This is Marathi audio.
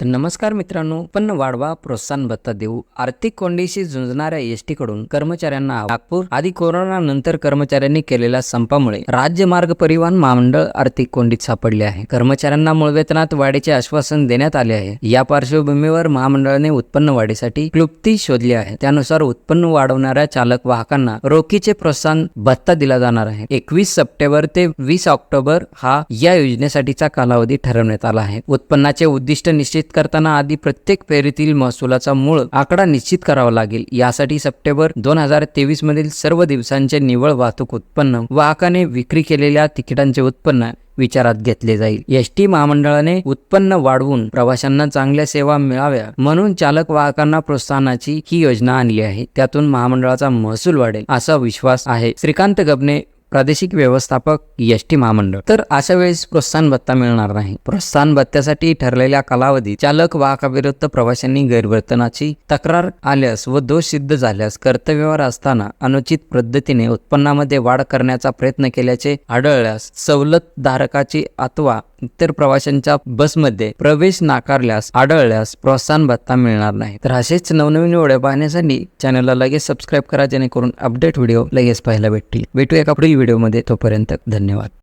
तर नमस्कार मित्रांनो उत्पन्न वाढवा प्रोत्साहन भत्ता देऊ. आर्थिक कोंडीशी झुंजणाऱ्या एसटीकडून कडून कर्मचाऱ्यांना नागपूर आधी कोरोना नंतर कर्मचाऱ्यांनी केलेल्या संपामुळे राज्य मार्ग परिवहन महामंडळ आर्थिक कोंडीत सापडले आहे. कर्मचाऱ्यांना मूळ वेतनात वाढीचे आश्वासन देण्यात आले आहे. या पार्श्वभूमीवर महामंडळाने उत्पन्न वाढीसाठी क्लुप्ती शोधली आहे. त्यानुसार उत्पन्न वाढवणाऱ्या चालक वाहकांना रोखीचे प्रोत्साहन भत्ता दिला जाणार आहे. एकवीस सप्टेंबर ते वीस ऑक्टोबर हा या योजनेसाठीचा कालावधी ठरवण्यात आला आहे. उत्पन्नाचे उद्दिष्ट निश्चित करताना आधी प्रत्येक फेरीतील महसुलाचा मूळ आकडा निश्चित करावा लागेल. यासाठी सप्टेंबर दोन हजार तेवीस मधील सर्व दिवसांचे निव्वळ वाहतूक उत्पन्न वाहकाने विक्री केलेल्या तिकिटांचे उत्पन्न विचारात घेतले जाईल. एस टी महामंडळाने उत्पन्न वाढवून प्रवाशांना चांगल्या सेवा मिळाव्या म्हणून चालक वाहकांना प्रोत्साहनाची ही योजना आणली आहे. त्यातून महामंडळाचा महसूल वाढेल असा विश्वास आहे. श्रीकांत गबने प्रादेशिक व्यवस्थापक एस टी महामंडळ. तर अशा वेळेस प्रोत्साहन भत्ता मिळणार नाही. प्रोत्साहन भत्त्यासाठी ठरलेल्या कालावधीत चालक वाहकाविरुद्ध प्रवाशांनी गैरवर्तनाची तक्रार आल्यास व दोष सिद्ध झाल्यास कर्तव्यावर असताना अनुचित पद्धतीने उत्पन्नामध्ये वाढ करण्याचा प्रयत्न केल्याचे आढळल्यास सवलत धारकाची अथवा इतर प्रवाशांच्या बसमध्ये प्रवेश नाकारल्यास आढळल्यास प्रोत्साहन भत्ता मिळणार नाही. तर असेच नवनवीन व्हिडिओ पाहण्यासाठी चॅनलला लगेच सबस्क्राईब करा जेणेकरून अपडेट व्हिडिओ लगेच पाहायला भेटतील. भेटूया एका पुढील व्हिडिओमध्ये. तोपर्यंत धन्यवाद.